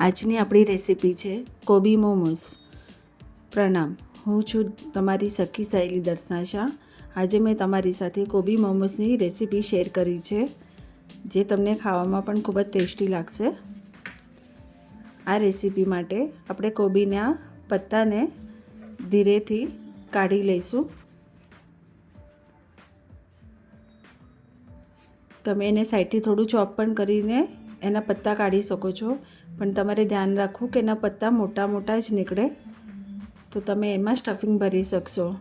આજની આપણી રેસીપી છે કોબી મોમોસ પ્રણામ, હું છું તમારી સખી સાયલી દર્શના શાહ આજે મેં તમારી સાથે કોબી મોમોસની રેસીપી શેર કરી છે, જે તમને ખાવામાં પણ ખૂબ જ ટેસ્ટી લાગશે. આ રેસીપી માટે આપણે કોબીના પત્તાને ધીરેથી કાઢી લઈશું. તમે એને સાઈડથી થોડું ચોપ પણ કરીને એના પત્તા કાઢી શકો છો. પણ તમારે ધ્યાન રાખવું કે એના પત્તા મોટા મોટા જ નીકળે. તો તમે એમાં સ્ટફિંગ ભરી શકશો.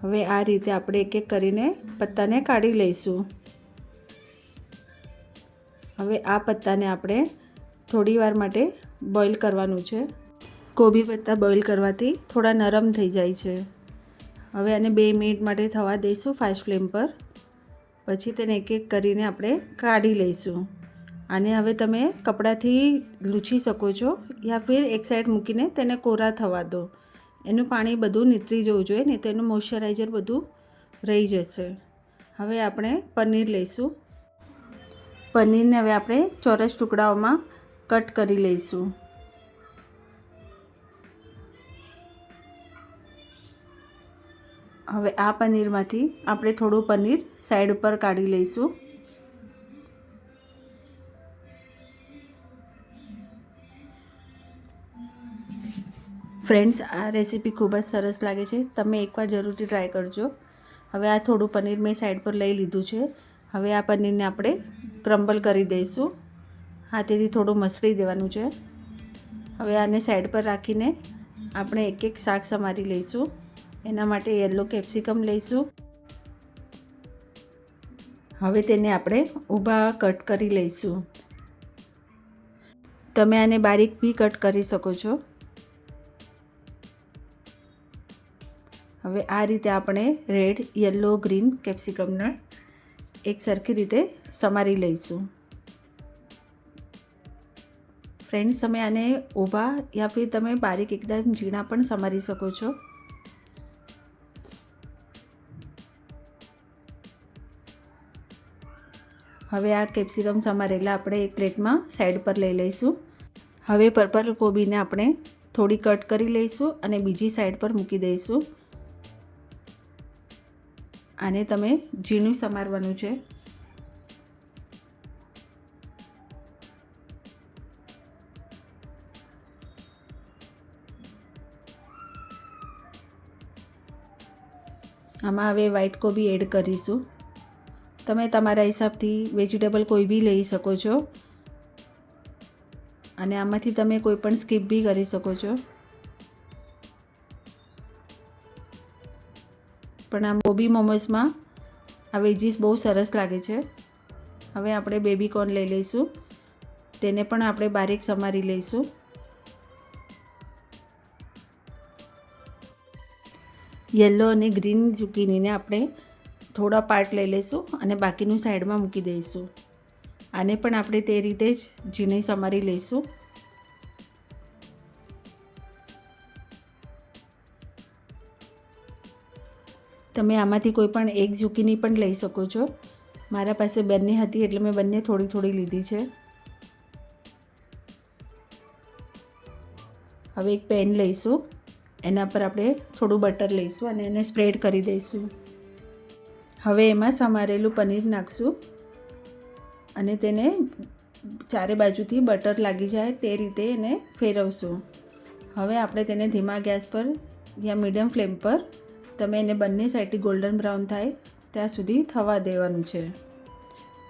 હવે આ રીતે આપણે એક એક કરીને પત્તાને કાઢી લઈશું. હવે આ પત્તાને આપણે થોડી વાર માટે બોઇલ કરવાનું છે. કોબી પત્તા બોઇલ કરવાથી થોડા નરમ થઈ જાય છે. હવે આને બે મિનિટ માટે થવા દઈશું ફાસ્ટ ફ્લેમ પર. પછી તેને એક એક કરીને આપણે કાઢી લઈશું. આને હવે તમે કપડાથી લૂછી શકો છો યા ફિર એક સાઈડ મૂકીને તેને કોરા થવા દો. એનું પાણી બધું નીતરી જવું જોઈએ, નહીં તો એનું મોઇશ્ચરાઇઝર બધું રહી જશે. હવે આપણે પનીર લઈશું. પનીરને હવે આપણે ચોરસ ટુકડાઓમાં કટ કરી લઈશું. હવે આ પનીરમાંથી આપણે થોડું પનીર સાઈડ ઉપર કાઢી લઈશું. ફ્રેન્ડ્સ આ રેસીપી ખૂબ જ સરસ લાગે છે. તમે એકવાર જરૂરથી ટ્રાય કરજો. હવે આ થોડું પનીર મેં સાઈડ પર લઈ લીધું છે. હવે આ પનીરને આપણે ક્રમ્બલ કરી દઈશું. હાથેથી થોડું મસળી દેવાનું છે. હવે આને સાઈડ પર રાખીને આપણે એક એક શાક સમારી લઈશું. એના માટે યલો કેપ્સિકમ લઈશું. હવે તેને આપણે ઊભા કટ કરી લઈશું. તમે આને બારીક બી કટ કરી શકો છો. હવે આ રીતે આપણે રેડ, યલો, ગ્રીન કેપ્સિકમને એક સરખી રીતે સમારી લઈશું. ફ્રેન્ડ્સ, તમે આને ઊભા યા ફિર તમે બારીક એકદમ ઝીણા પણ સમારી શકો છો. હવે આ કેપ્સિકમ સમારેલા આપણે એક પ્લેટમાં સાઈડ પર લઈ લઈશું. હવે પર્પલ કોબીને આપણે થોડી કટ કરી લઈશું અને બીજી સાઈડ પર મૂકી દઈશું. આને તમે ઝીણું સમારવાનું છે. આમાં હવે વ્હાઈટ કોબી એડ કરીશું. તમે તમારા હિસાબથી વેજીટેબલ કોઈ બી લઈ શકો છો. અને આમાંથી તમે કોઈ પણ સ્કીપ બી કરી શકો છો. પણ આમ બોબી મોમોસમાં આ વેજીસ બહુ સરસ લાગે છે. હવે આપણે બેબી કોર્ન લઈ લઈશું. તેને પણ આપણે બારીક સમારી લઈશું. યલો અને ગ્રીન ઝુકીનીને આપણે થોડા પાર્ટ લઈ લઈશું અને બાકીનું સાઈડમાં મૂકી દઈશું. આને પણ આપણે તે રીતે જ ઝીણી સમારી લઈશું. તમે આમાંથી કોઈ પણ એક ઝૂકીની પણ લઈ શકો છો. મારા પાસે બંને હતી એટલે મેં બંને થોડી થોડી લીધી છે. હવે એક પેન લઈશું. એના પર આપણે થોડું બટર લઈશું અને એને સ્પ્રેડ કરી દઈશું. હવે એમાં સમારેલું પનીર નાખશું અને તેને ચારે બાજુથી બટર લાગી જાય તે રીતે એને ફેરવશું. હવે આપણે તેને ધીમા ગેસ પર યા મીડિયમ ફ્લેમ પર તમે એને બંને સાઈડથી ગોલ્ડન બ્રાઉન થાય ત્યાં સુધી થવા દેવાનું છે.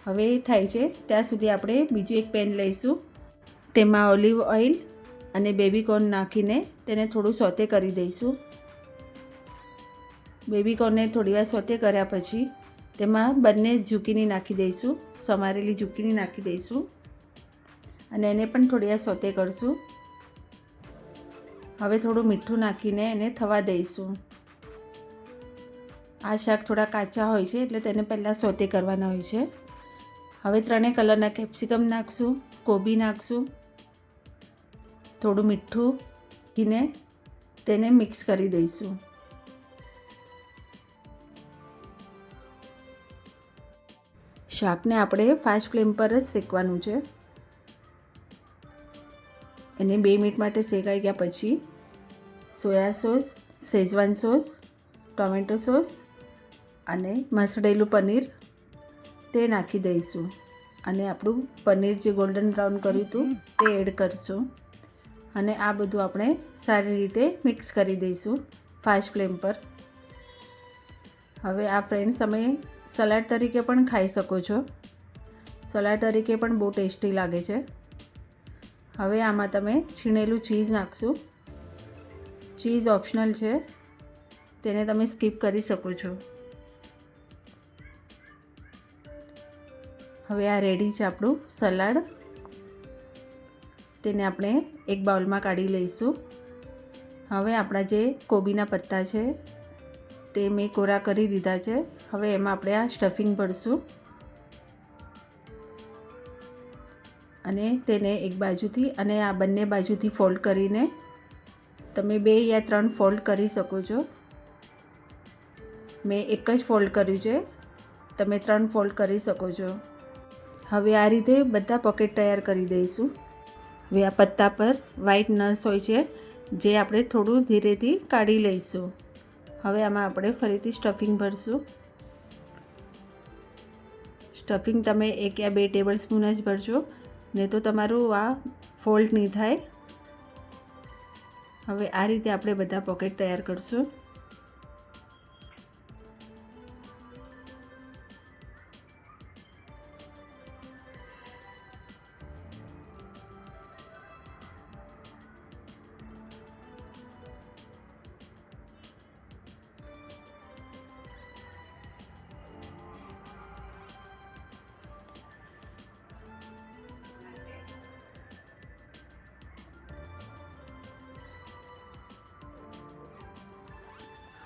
હવે એ થાય છે ત્યાં સુધી આપણે બીજું એક પેન લઈશું. તેમાં ઓલિવ ઓઇલ અને બેબી કોર્ન નાખીને તેને થોડું સોતે કરી દઈશું. બેબી કોર્નને થોડી વાર સોતે કર્યા પછી તેમાં બંને ઝુકીની નાખી દઈશું, સમારેલી ઝુકીની નાખી દઈશું અને એને પણ થોડી વાર સોતે કરશું. હવે થોડું મીઠું નાખીને એને થવા દઈશું. આ શાક થોડા કાચા હોય છે એટલે તેને પહેલાં સોતે કરવાના હોય છે. હવે ત્રણેય કલરના કેપ્સિકમ નાખશું, કોબી નાખશું, થોડું મીઠું ઘીને તેને મિક્સ કરી દઈશું. શાકને આપણે ફાસ્ટ ફ્લેમ પર જ શેકવાનું છે. એને બે મિનિટ માટે શેકાઈ ગયા પછી soya sauce, schezwan sauce, tomato sauce અને મસળેલું પનીર તે નાખી દઈશું. અને આપણું પનીર જે ગોલ્ડન બ્રાઉન કર્યું હતું તે એડ કરશું. અને આ બધું આપણે સારી રીતે મિક્સ કરી દઈશું ફાસ્ટ ફ્લેમ પર. હવે આ ફ્રેન્ડ્સ તમે સલાડ તરીકે પણ ખાઈ શકો છો. સલાડ તરીકે પણ બહુ ટેસ્ટી લાગે છે. હવે આમાં તમે છીણેલું ચીઝ નાખશું. ચીઝ ઓપ્શનલ છે. તેને તમે સ્કીપ કરી શકો છો. હવે આ રેડી છે આપણું સલાડ. તેને આપણે એક બાઉલમાં કાઢી લઈશું. હવે આપણા જે કોબીના પત્તા છે તે મેં કોરા કરી દીધા છે. હવે એમાં આપણે આ સ્ટફિંગ ભરશું. અને તેને એક બાજુથી અને આ બંને બાજુથી ફોલ્ડ કરીને તમે બે યા ત્રણ ફોલ્ડ કરી શકો છો. મેં એક જ ફોલ્ડ કર્યું છે. તમે ત્રણ ફોલ્ડ કરી શકો છો. હવે આ રીતે બધા પોકેટ તૈયાર કરી દઈશું. હવે આ પત્તા પર વ્હાઈટ નસ હોય છે, જે આપણે થોડું ધીરેથી કાઢી લઈશું. હવે આમાં આપણે ફરીથી સ્ટફિંગ ભરશું. સ્ટફિંગ તમે એક યા બે ટેબલ સ્પૂન જ ભરજો નહીં તો તમારું આ ફોલ્ટ નહીં થાય. હવે આ રીતે આપણે બધા પોકેટ તૈયાર કરશું.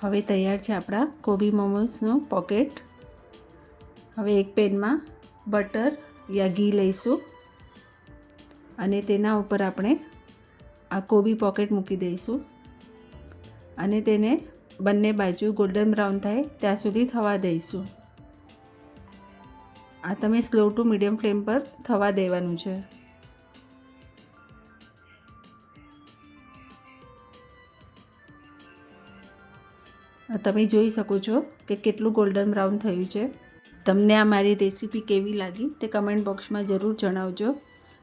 હવે તૈયાર છે આપણા કોબી મોમોસનું પોકેટ. હવે એક પેનમાં બટર યા ઘી લઈશું અને તેના ઉપર આપણે આ કોબી પોકેટ મૂકી દઈશું. અને તેને બંને બાજુ ગોલ્ડન બ્રાઉન થાય ત્યાં સુધી થવા દઈશું. આ તમે સ્લો ટુ મીડિયમ ફ્લેમ પર થવા દેવાનું છે. તમે જોઈ શકો છો કે કેટલું ગોલ્ડન બ્રાઉન થયું છે. તમને આ મારી રેસીપી કેવી લાગી તે કમેન્ટ બોક્સમાં જરૂર જણાવજો.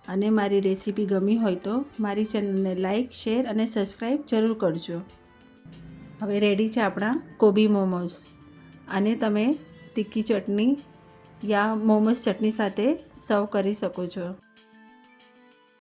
અને મારી રેસીપી ગમી હોય તો મારી ચેનલને લાઇક શેર અને સબસ્ક્રાઈબ જરૂર કરજો. હવે રેડી છે આપણા કોબી મોમોસ અને તમે તીખી ચટણી યા મોમોસ ચટણી સાથે સર્વ કરી શકો છો.